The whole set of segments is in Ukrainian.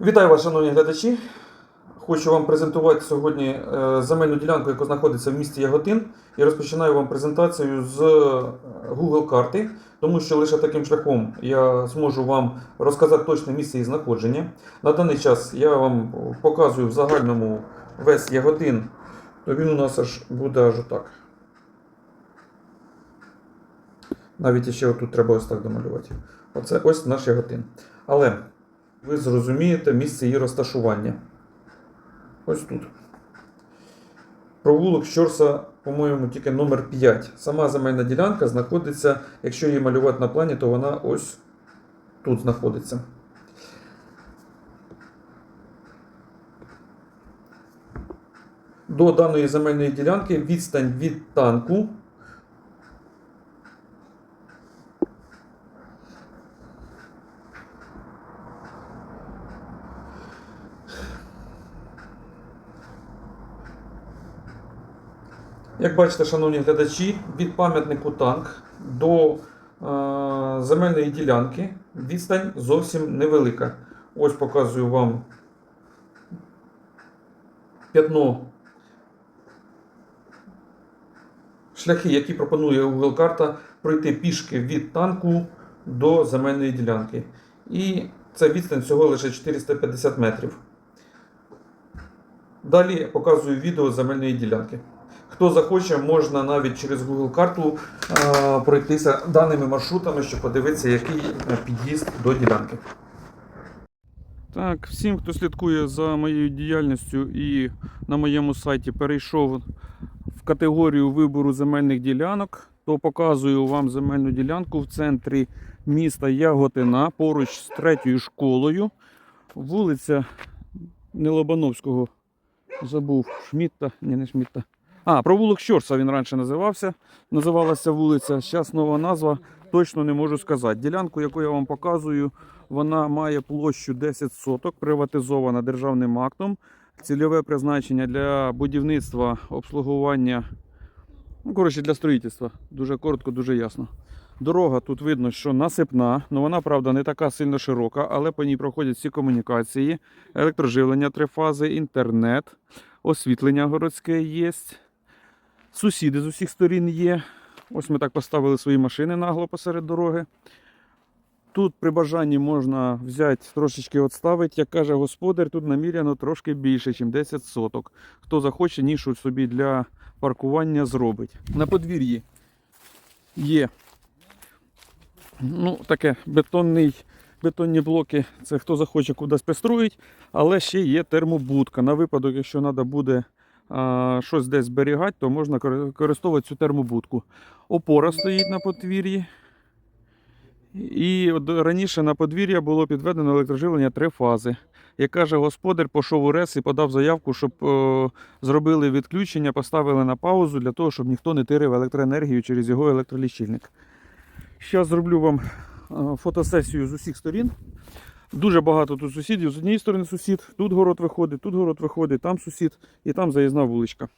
Вітаю вас, шановні глядачі. Хочу вам презентувати сьогодні е, земельну ділянку, яка знаходиться в місті Яготин. І розпочинаю вам презентацію з е, Google карти, тому що лише таким шляхом я зможу вам розказати точне місце її знаходження. На даний час я вам показую в загальному весь Яготин, то він у нас аж буде аж отак. Навіть ще отут треба ось так домалювати. Оце ось наш Яготин. Але ви зрозумієте місце її розташування. Ось тут. Провулок Щорса, по-моєму, тільки номер 5. Сама земельна ділянка знаходиться, якщо її малювати на плані, то вона ось тут знаходиться. До даної земельної ділянки відстань від танку Як бачите, шановні глядачі, від пам'ятнику танк до е, земельної ділянки відстань зовсім невелика. Ось показую вам п'ятно шляхи, які пропонує Google карта пройти пішки від танку до земельної ділянки. І це відстань всього лише 450 метрів. Далі показую відео земельної ділянки. Хто захоче, можна навіть через Google карту е, пройтися даними маршрутами, щоб подивитися, який е, під'їзд до ділянки. Так, всім, хто слідкує за моєю діяльністю і на моєму сайті перейшов в категорію вибору земельних ділянок, то показую вам земельну ділянку в центрі міста Яготина поруч з третьою школою. Вулиця Нелобановського. Забув Шмітта, ні, не Шмітта. А, провулок Щорса він раніше називався. Називалася вулиця. Зараз нова назва, точно не можу сказати. Ділянку, яку я вам показую, вона має площу 10 соток, приватизована державним актом. Цільове призначення для будівництва, обслуговування, ну, коротше, для строїтельства. Дуже коротко, дуже ясно. Дорога тут видно, що насипна, але вона, правда, не така сильно широка, але по ній проходять всі комунікації, електроживлення три фази, інтернет, освітлення городське є. Сусіди з усіх сторін є. Ось ми так поставили свої машини нагло посеред дороги. Тут при бажанні можна взяти трошечки відставити. Як каже господар, тут наміряно трошки більше, ніж 10 соток. Хто захоче, нішу собі для паркування зробить. На подвір'ї є ну, таке бетонний, бетонні блоки. Це хто захоче кудись пристроїть, але ще є термобудка. На випадок, якщо треба буде щось десь зберігати, то можна кори- використовувати цю термобудку. Опора стоїть на подвір'ї. І раніше на подвір'я було підведено електроживлення три фази. Як каже господар, пішов у РЕС і подав заявку, щоб е, зробили відключення, поставили на паузу для того, щоб ніхто не тирив електроенергію через його електролічильник. Зараз зроблю вам е, фотосесію з усіх сторін. Дуже багато тут сусідів. З однієї сторони сусід, тут город виходить, тут город виходить, там сусід і там заїзна вуличка.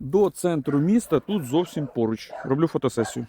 До центру міста тут зовсім поруч. Роблю фотосесію.